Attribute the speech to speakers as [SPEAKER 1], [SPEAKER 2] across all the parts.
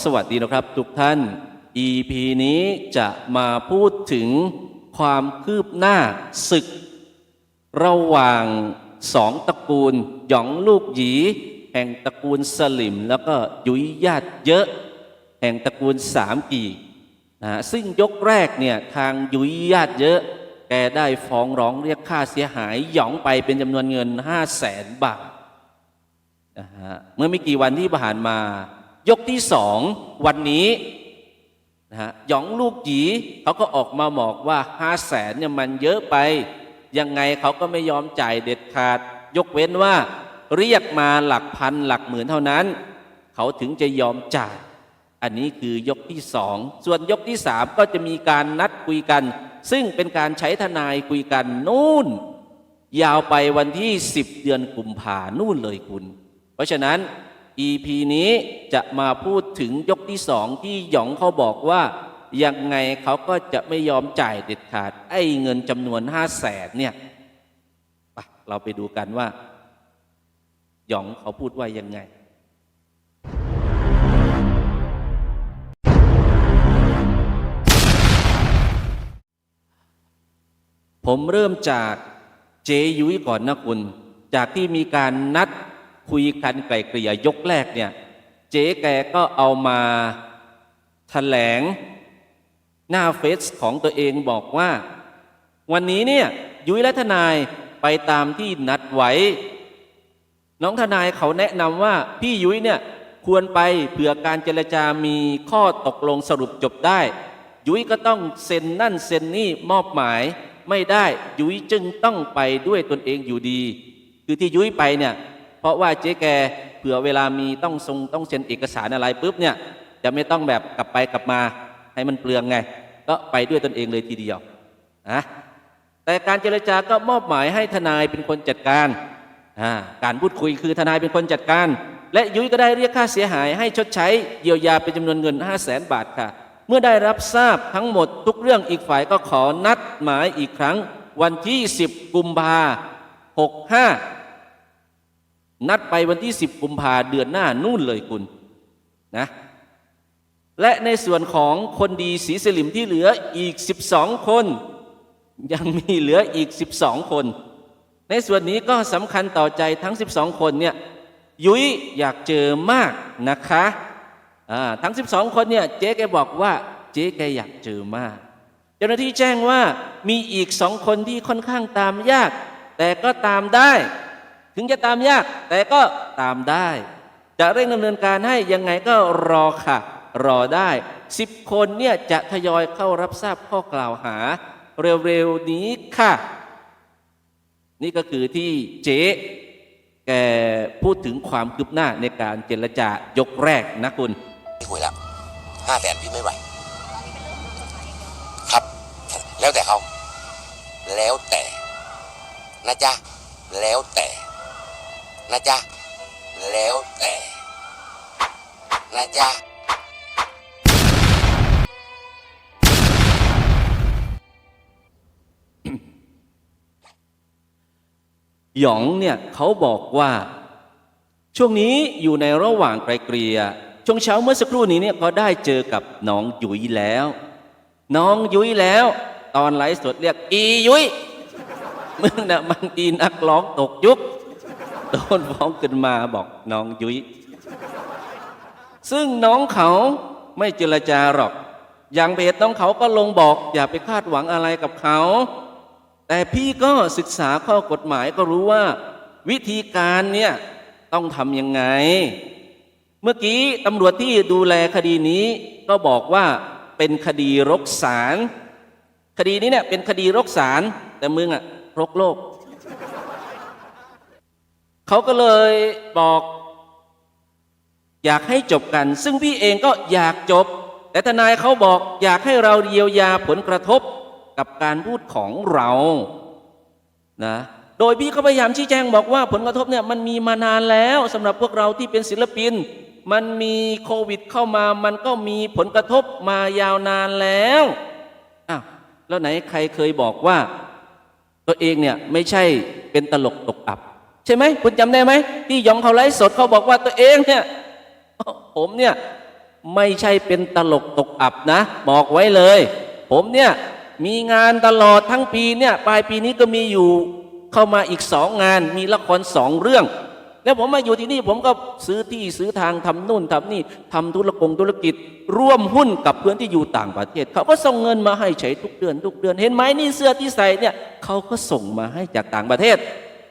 [SPEAKER 1] ขอสวัสดีนะครับ ทุกท่าน EP นี้จะมาพูดถึงความคืบหน้าศึก ระหว่างสองตระกูลหยองลูกหยี แห่งตระกูลสลิม แล้วก็ยุยญาติเยอะ แห่งตระกูลสามกีนะซึ่งยกแรกเนี่ยทางยุยญาติเยอะ แกได้ฟ้องร้องเรียกค่าเสียหายหยองไปเป็นจำนวนเงิน5 0 0แสนบาทนะฮะเมื่อไม่กี่วันที่ผ่านมา ยกที่สองวันนี้นะฮะหยองลูกหยีเขาก็ออกมาบอกว่าห้าแสนเนี่ยมันเยอะไป ยังไงเขาก็ไม่ยอมจ่ายเด็ดขาด ยกเว้นว่า เรียกมาหลักพันหลักหมื่นเท่านั้น เขาถึงจะยอมจ่าย อันนี้คือยกที่สองส่วนยกที่สามก็จะมีการนัดคุยกัน ซึ่งเป็นการใช้ทนายคุยกันนู่น ยาวไปวันที่ 10 เดือนกุมภานู่นเลยคุณ เพราะฉะนั้น EP นี้จะมาพูดถึงยกที่สองที่หยองเขาบอกว่ายังไงเขาก็จะไม่ยอมจ่ายเด็ดขาด ไอ้เงินจำนวนห้าแสนเนี่ยเราไปดูกันว่า หยองเขาพูดว่ายังไง ผมเริ่มจากเจยุ้ยก่อนนะคุณ จากที่มีการนัด คุยกันไกลเกลี่ยยกแรกเนี่ย เจ๊แกก็เอามาแถลงหน้าเฟซของตัวเองบอกว่า วันนี้เนี่ยยุ้ยและทนายไปตามที่นัดไว้ น้องทนายเขาแนะนำว่าพี่ยุ้ยเนี่ยควรไปเผื่อการเจรจามีข้อตกลงสรุปจบได้ ยุ้ยก็ต้องเซ็นนั่นเซ็นนี่มอบหมายไม่ได้ยุ้ยจึงต้องไปด้วยตนเองอยู่ดี คือที่ยุ้ยไปเนี่ย เพราะว่าเจ๊แกเผื่อเวลามีต้องทรงต้องเซ็นเอกสารอะไรปุ๊บเนี่ยจะไม่ต้องแบบกลับไปกลับมาให้มันเปลืองไง ก็ไปด้วยตนเองเลยทีเดียวนะแต่การเจรจาก็มอบหมายให้ทนายเป็นคนจัดการ การพูดคุยคือทนายเป็นคนจัดการ และยุ้ยก็ได้เรียกค่าเสียหาย ให้ชดใช้เยียวยาเป็นจำนวนเงิน 5 0 0แสนบาทค่ะ เมื่อได้รับทราบทั้งหมดทุกเรื่องอีกฝ่ายก็ขอนัดหมายอีกครั้ง วันที่ 10 กุมภาหกห้า นัดไปวันที่ 10 กุมภาเดือนหน้านู่นเลยคุณนะและในส่วนของคนดีสีสลิมที่เหลืออีก 12 คน ยังมีเหลืออีก 12 คน ในส่วนนี้ก็สำคัญต่อใจทั้ง 12 คนเนี่ยยุ้ยอยากเจอมากนะคะทั้ง 12 คนเนี่ยเจ๊แกบอกว่าเจ๊แกอยากเจอมาก เจ้าหน้าที่แจ้งว่ามีอีกสองคนที่ค่อนข้างตามยาก แต่ก็ตามได้ ถึงจะตามยากแต่ก็ตามได้ จะเร่งดำเนินการให้ยังไงก็รอค่ะ รอได้สิบคนเนี่ยจะทยอยเข้ารับทราบข้อกล่าวหา เร็วๆนี้ค่ะ นี่ก็คือที่เจ๊แกพูดถึงความคืบหน้าในการเจรจายกแรกนะคุณ
[SPEAKER 2] พี่คุยแล้วห้าแสนพี่ไม่ไหว ครับ แล้วแต่เขา แล้วแต่นะจ๊ะ แล้วแต่ นะจ๊ะ แล้วแต่นะจ๊ะ
[SPEAKER 1] หยองเนี่ยเขาบอกว่า ช่วงนี้อยู่ในระหว่างไกลเกลี่ยช่วงเช้าเมื่อสักครู่นี้เนี่ยเขาได้เจอกับน้องยุ้ยแล้ว น้องยุ้ยแล้ว ตอนไลฟ์สดเรียกอียุ้ยมึงน่ะมันอีนักร้องตกยุค โดนฟ้องขึ้นมาบอกน้องยุ้ยซึ่งน้องเขาไม่เจรจาหรอก อย่างเพจน้องเขาก็ลงบอก อย่าไปคาดหวังอะไรกับเขา แต่พี่ก็ศึกษาข้อกฎหมายก็รู้ว่า วิธีการเนี่ยต้องทำยังไง เมื่อกี้ตำรวจที่ดูแลคดีนี้ก็บอกว่าเป็นคดีรกสาร คดีนี้เนี่ยเป็นคดีรกสารแต่มึงอะรกโลก เขาก็เลยบอกอยากให้จบกัน ซึ่งพี่เองก็อยากจบ แต่ทนายเขาบอกอยากให้เราเยียวยาผลกระทบกับการพูดของเรานะโดยพี่ก็พยายามชี้แจงบอกว่าผลกระทบเนี่ยมันมีมานานแล้วสำหรับพวกเราที่เป็นศิลปิน มันมีโควิดเข้ามา มันก็มีผลกระทบมายาวนานแล้วอ้าวแล้วไหนใครเคยบอกว่า ตัวเองเนี่ยไม่ใช่เป็นตลกตกอับ ใช่ไหมคุณจำได้ไหมที่ยองเขาไลฟ์สดเขาบอกว่าตัวเองเนี่ยผมเนี่ยไม่ใช่เป็นตลกตกอับนะ บอกไว้เลย ผมเนี่ยมีงานตลอดทั้งปีเนี่ยปลายปีนี้ก็มีอยู่เข้ามาอีกสองงาน มีละครสองเรื่อง แล้วผมมาอยู่ที่นี่ผมก็ซื้อที่ซื้อทางทำนู่นทำนี่ทำธุรกงธุรกิจ ร่วมหุ้นกับเพื่อนที่อยู่ต่างประเทศ เขาก็ส่งเงินมาให้ใช้ทุกเดือน ทุกเดือน เห็นไหมนี่เสื้อที่ใส่เนี่ยเขาก็ส่งมาให้จากต่างประเทศ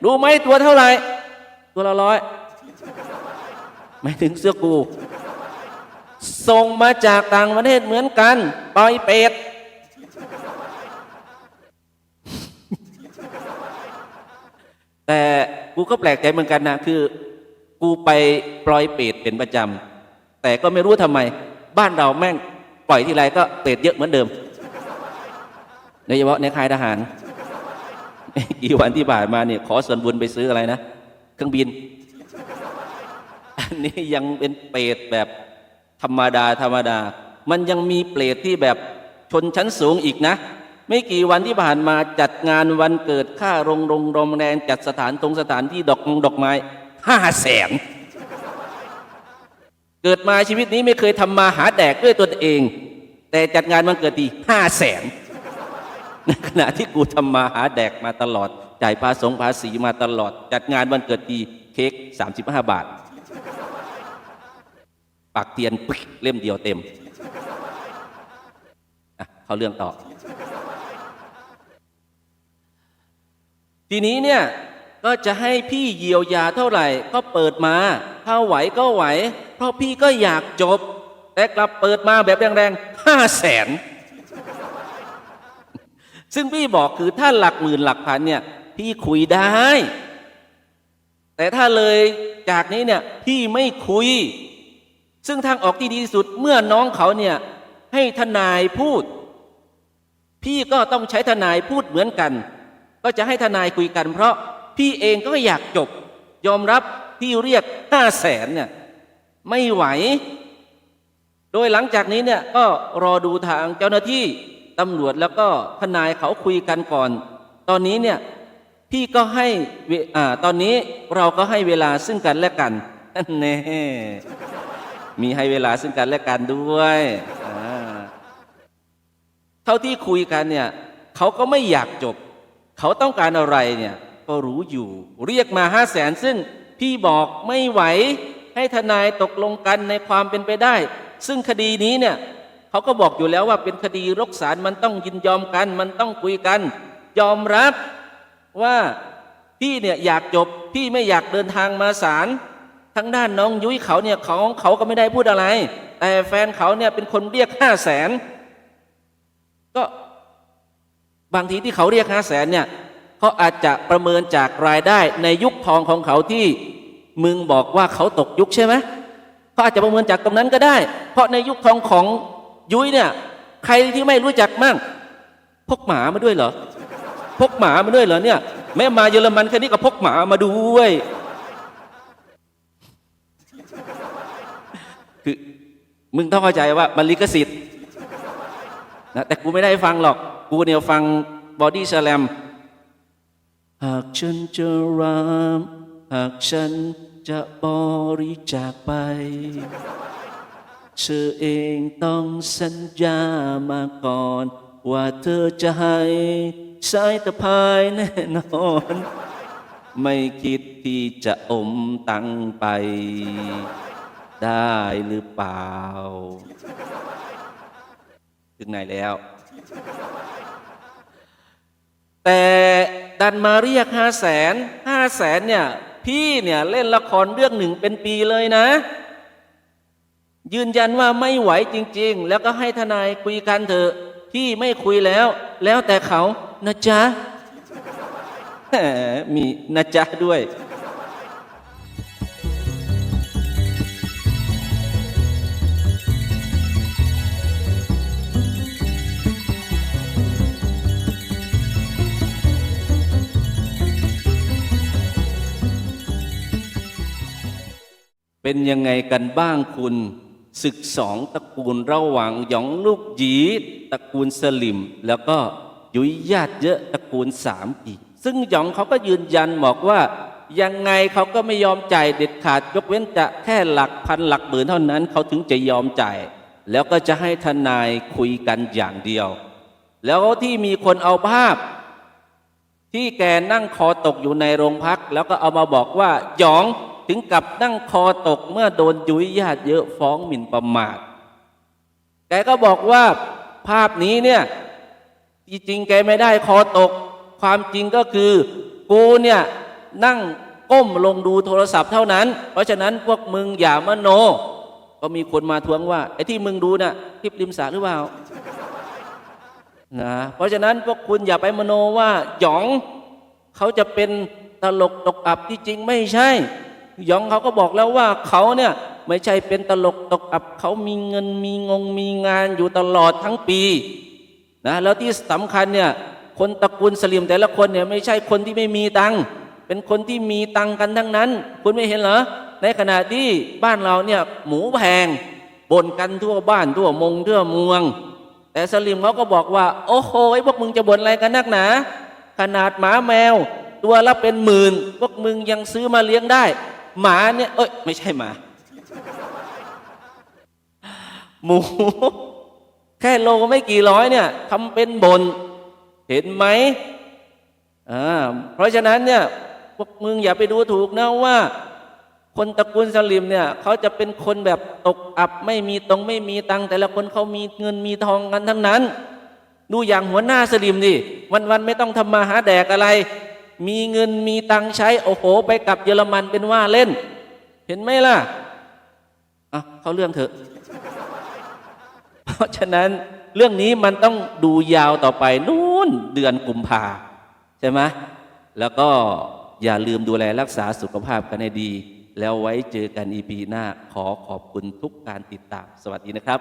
[SPEAKER 1] รู้ไหมตัวเท่าไหร่ ตัวละร้อยไม่ถึงเสื้อกู ส่งมาจากต่างประเทศเหมือนกันปล่อยเป็ดแต่กูก็แปลกใจเหมือนกันนะคือ กูไปปล่อยเป็ดเป็นประจำแต่ก็ไม่รู้ทำไม บ้านเราแม่งปล่อยทีไรก็เป็ดเยอะเหมือนเดิมโดยเฉพาะในค่ายทหาร กี่วันที่ผ่านมาเนี่ยขอส่วนบุญไปซื้ออะไรนะ เครื่องบิน อันนี้ยังเป็นเปรตแบบธรรมดาธรรมดา มันยังมีเปรตที่แบบชนชั้นสูงอีกนะ ไม่กี่วันที่ผ่านมาจัดงานวันเกิดค่าโรงโรงโรงแรมจัดสถานตรงสถานที่ดอกมงดอกไม้ห้าแสนเกิดมาชีวิตนี้ไม่เคยทำมาหาแดกด้วยตนเอง แต่จัดงานวันเกิดทีห้าแสน ในขณะที่กูทำมาหาแดกมาตลอด จ่ายภาษงภาษีมาตลอด จัดงานวันเกิดทีเค้ก35 บาทปักเทียนปึ๊กเล่มเดียวเต็มอะเขาเรื่องต่อ ทีนี้เนี่ยก็จะให้พี่เยียวยาเท่าไหร่ก็เปิดมาถ้าไหวก็ไหว เพราะพี่ก็อยากจบ แต่กลับเปิดมาแบบแรงๆห้าแสน ซึ่งพี่บอกคือถ้าหลักหมื่นหลักพันเนี่ยพี่คุยได้ แต่ถ้าเลยจากนี้เนี่ยพี่ไม่คุย ซึ่งทางออกที่ดีที่สุดเมื่อน้องเขาเนี่ยให้ทนายพูด พี่ก็ต้องใช้ทนายพูดเหมือนกัน ก็จะให้ทนายคุยกัน เพราะพี่เองก็อยากจบ ยอมรับพี่เรียกห้าแสนเนี่ยไม่ไหว โดยหลังจากนี้เนี่ยก็รอดูทางเจ้าหน้าที่ ตำรวจแล้วก็ทนายเขาคุยกันก่อน ตอนนี้เนี่ยพี่ก็ให้อ่าตอนนี้เราก็ให้เวลาซึ่งกันและกันนั่นแน่มีให้เวลาซึ่งกันและกันด้วยเท่าที่คุยกันเนี่ยเขาก็ไม่อยากจบ เขาต้องการอะไรเนี่ยก็รู้อยู่ เรียกมาห้าแสนซึ่งพี่บอกไม่ไหวให้ทนายตกลงกันในความเป็นไปได้ ซึ่งคดีนี้เนี่ย เขาก็บอกอยู่แล้วว่าเป็นคดีรกศาลมันต้องยินยอมกัน มันต้องคุยกัน ยอมรับว่าพี่เนี่ยอยากจบพี่ไม่อยากเดินทางมาศาลทั้งด้านน้องยุ้ยเขาเนี่ยเขาเขาก็ไม่ได้พูดอะไร แต่แฟนเขาเนี่ยเป็นคนเรียกห้าแสนก็บางทีที่เขาเรียกห้าแสนเนี่ยเขาอาจจะประเมินจากรายได้ในยุคทองของเขาที่มึงบอกว่าเขาตกยุคใช่ไหมเขาอาจจะประเมินจากตรงนั้นก็ได้ เพราะในยุคทองของ ยุ้ยเนี่ย ใครที่ไม่รู้จักมั่งพกหมามาด้วยเหรอพกหมามาด้วยเหรอเนี่ย แม่มาเยอรมันแค่นี้ก็พกหมามาด้วย คือมึงต้องเข้าใจว่ามันลิขสิทธิ์นะแต่กูไม่ได้ฟังหรอก กูเนี่ยฟังบอดี้สแลมหากฉันจะรามหากฉันจะบริจาคไป เธอเองต้องสัญญามาก่อน ว่าเธอจะให้สายตะพายแน่นอน ไม่คิดที่จะอมตังไป ได้หรือเปล่า ถึงไหนแล้ว แต่ดันมาเรียกห้าแสนห้าแสนเนี่ย พี่เนี่ยเล่นละครเรื่องหนึ่งเป็นปีเลยนะ ยืนยันว่าไม่ไหวจริง ๆ แล้วก็ให้ทนายคุยกันเถอะพี่ไม่คุยแล้ว แล้วแต่เขานะจ๊ะมีนะจ๊ะด้วยเป็นยังไงกันบ้างคุณ ศึกสองตระกูลระหว่างหยองลูกหยีตระกูลสลิม แล้วก็ยุยญาติเยอะตระกูลสามกีก ซึ่งหยองเขาก็ยืนยันบอกว่ายังไงเขาก็ไม่ยอมจ่ายเด็ดขาดยกเว้นจะแค่หลักพันหลักหมื่นเท่านั้นเขาถึงจะยอมจ่าย แล้วก็จะให้ทนายคุยกันอย่างเดียว แล้วที่มีคนเอาภาพ ที่แกนั่งคอตกอยู่ในโรงพัก แล้วก็เอามาบอกว่าหยอง ถึงกับนั่งคอตกเมื่อโดนยุยญาติเยอะฟ้องหมิ่นประมาทแกก็บอกว่าภาพนี้เนี่ยจริงๆแกไม่ได้คอตก ความจริงก็คือกูเนี่ยนั่งก้มลงดูโทรศัพท์เท่านั้น เพราะฉะนั้นพวกมึงอย่ามโน ก็มีคนมาทวงว่าไอ้ที่มึงดูน่ะคลิปริมสระหรือเปล่านะเพราะฉะนั้นพวกคุณอย่าไปมโนว่าหยองเขาจะเป็นตลกตกอับที่จริงไม่ใช่ ยองเขาก็บอกแล้วว่าเขาเนี่ยไม่ใช่เป็นตลกตกอับเขามีเงินมีงงมีงานอยู่ตลอดทั้งปีนะแล้วที่สำคัญเนี่ยคนตระกูลสลิมแต่ละคนเนี่ยไม่ใช่คนที่ไม่มีตังค์เป็นคนที่มีตังค์กันทั้งนั้น คุณไม่เห็นเหรอในขณะที่บ้านเราเนี่ยหมูแพงบ่นกันทั่วบ้านทั่วมงทั่วเมือง แต่สลิมเขาก็บอกว่า โอ้โหไอ้พวกมึงจะบ่นอะไรกันนักหนาขนาดหมาแมว ตัวละเป็นหมื่น พวกมึงยังซื้อมาเลี้ยงได้ หมาเนี่ย เอ้ย ไม่ใช่หมา หมู แค่โลไม่กี่ร้อยเนี่ยทำเป็นบน เห็นไหมอ่าเพราะฉะนั้นเนี่ยพวกมึงอย่าไปดูถูกนะว่า คนตระกูลสลิมเนี่ยเขาจะเป็นคนแบบตกอับไม่มีตรงไม่มีตังแต่ละคนเขามีเงินมีทองกันทั้งนั้น ดูอย่างหัวหน้าสลิมดิวันๆไม่ต้องทำมาหาแดกอะไร มีเงินมีตังใช้ โอ้โห ไปกับเยอรมันเป็นว่าเล่น เห็นไหมล่ะอะเขาเรื่องเถอะ เพราะฉะนั้นเรื่องนี้มันต้องดูยาวต่อไปนู่นเดือนกุมภาใช่ไหมแล้วก็อย่าลืมดูแลรักษาสุขภาพกันให้ดี แล้วไว้เจอกันอีพีหน้าขอขอบคุณทุกการติดตาม สวัสดีนะครับ